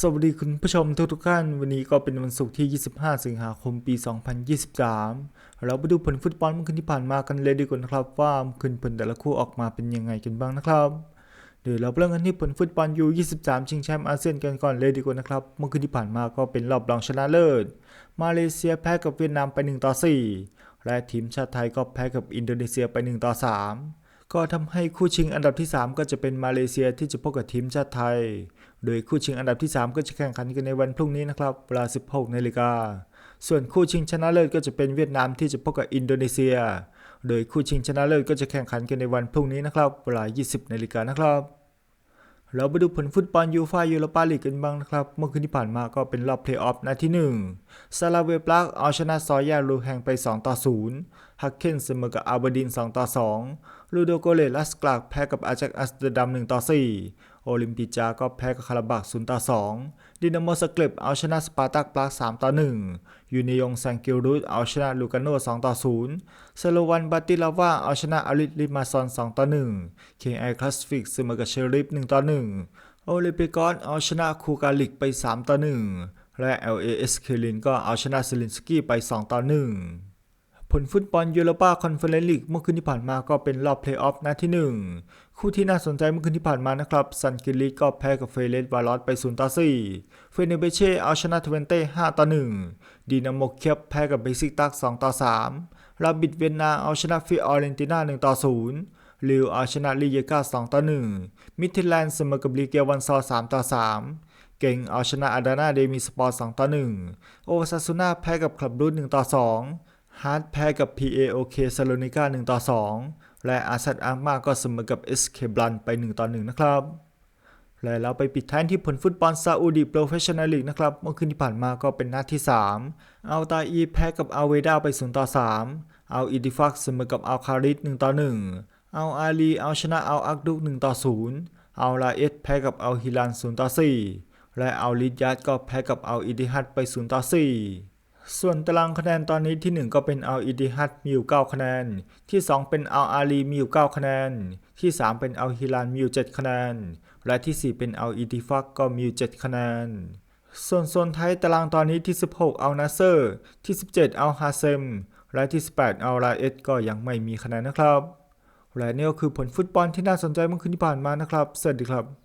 สวัสดีคุณผู้ชมทุกทุกๆท่านวันนี้ก็เป็นวันศุกร์ที่ 25 สิงหาคมปี 2023 เราไปดูผลฟุตบอลเมื่อคืนที่ผ่านมากันเลยดีกว่านะครับ ว่าเมื่อคืนผลแต่ละคู่ออกมาเป็นยังไงกันบ้างนะครับเดี๋ยวเราเริ่มกันที่ผลฟุตบอลยู23 ชิงแชมป์อาเซียนกันก่อนเลยดีกว่านะครับ เมื่อคืนที่ผ่านมาก็เป็นรอบรองชนะเลิศ มาเลเซียแพ้กับเวียดนามไป1ต่อ4และทีมชาติไทยก็แพ้กับอินโดนีเซียไป1ต่อ3 ก็ทำให้คู่ชิงอันดับที่ 3 ก็จะเป็นมาเลเซียที่จะพบกับทีมชาติไทย โดยคู่ชิงอันดับที่ 3 ก็จะแข่งขันกันในวันพรุ่งนี้นะครับเวลา 16นาฬิกา ส่วนคู่ชิงชนะเลิศก็จะเป็นเวียดนามที่จะพบกับอินโดนีเซีย โดยคู่ชิงชนะเลิศก็จะแข่งขันกันในวันพรุ่งนี้นะครับเวลา 20นาฬิกานะครับ เราไปดูผลฟุตบอลยูฟ่ายูโรปาลีกกันบ้างนะครับ เมื่อคืนที่ผ่านมาก็เป็นรอบเพลย์ออฟนัดที่ 1 ซาลาเวปลักเอาชนะซอยาลูแฮงไป 2 ต่อ 0 ฮักเคนเสมอกับอาบดิน 2 ต่อ 2 ลูโดโกเลลัสกลากแพ้กับอาจักอัสเตอร์ดัม 1 ต่อ 4 โอลิมปิจาก็แพ้กับคาราบัก0ต่อ2ดินาโมสเกเลปเอาชนะสปาร์ตักปลาก3ต่อ1ยูนิยงแซงกิลรุตเอาชนะลูกาโน2ต่อ0สโลวันบาติลาวาเอาชนะอาริลิมาซอน2ต่อ1 KI คลาสฟิกเสมอกับเชริฟ1ต่อ1โอลิมปิกอนเอาชนะคูกาลิกไป3ต่อ1และ LAS เคลินก็เอาชนะซิลินสกี้ไป2ต่อ1 ผลฟุตบอลยูโรปาคอนเฟอเรนซ์ลีกเมื่อคืนที่ผ่านมาก็เป็นรอบเพลย์ออฟนัดที่ 1 คู่ที่น่าสนใจเมื่อคืนที่ผ่านมานะครับซันกิลิก็แพ้กับเฟเรสวาลอสไป0ต่อ4เฟเนเบเช่เอาชนะทเวนเต้5ต่อ1ดีนาโมเคียบแพ้กับเบซิกตัก2ต่อ3ราบิดเวียนนาเอาชนะฟิออเรนติน่า1ต่อ0ลิวเอาชนะลีเยกา2ต่อ1มิทิแลนด์เสมอกับลีเกียวันซอ3ต่อ3เก่งเอาชนะอาดานาเดมิสปอร์2ต่อ1โอซาซูน่าแพ้กับคลับรูท1ต่อ2 ฮาร์ดแพ้กับ PAOK ซาโลนิกา1ต่อ2 และอาซัดอาร์มาก็เสมอกับ SK บลันไป 1 ต่อ 1 นะครับ และเราไปปิดท้ายที่ผลฟุตบอลซาอุดีโปรเฟชชั่นแนลลีกนะครับ เมื่อคืนที่ผ่านมาก็เป็นนัดที่ 3 เอาตาอีแพ้กับอัลเวดาไป 0 ต่อ 3 เอาอิดิฟักเสมอกับอัลคาริส1ต่อ 1 เอาอาลีเอาชนะเอาอักดุก1ต่อ 0 เอาลาเอสแพ้กับเอาฮิลัน0ต่อ 4 และเอาลิดยัดก็แพ้กับเอาอิดิฮัดไป 0 ต่อ 4 ส่วนตารางคะแนนตอนนี้ที่ 1 ก็เป็นเอาอิดิฮัดมีอยู่9คะแนน ที่ 2 เป็นเอาอาลีมีอยู่9คะแนน ที่ 3 เป็นเอาฮิลันมีอยู่7คะแนน และที่ 4 เป็นเอาอิดิฟักก็มีอยู่7คะแนน ส่วนโซนไทยตารางตอนนี้ที่ 16เอานาเซอร์ ที่ 17เอาฮาเซม และที่ 18เอาลาเอสก็ยังไม่มีคะแนนนะครับ และนี่ก็คือผลฟุตบอลที่น่าสนใจเมื่อคืนที่ผ่านมานะครับ สวัสดีครับ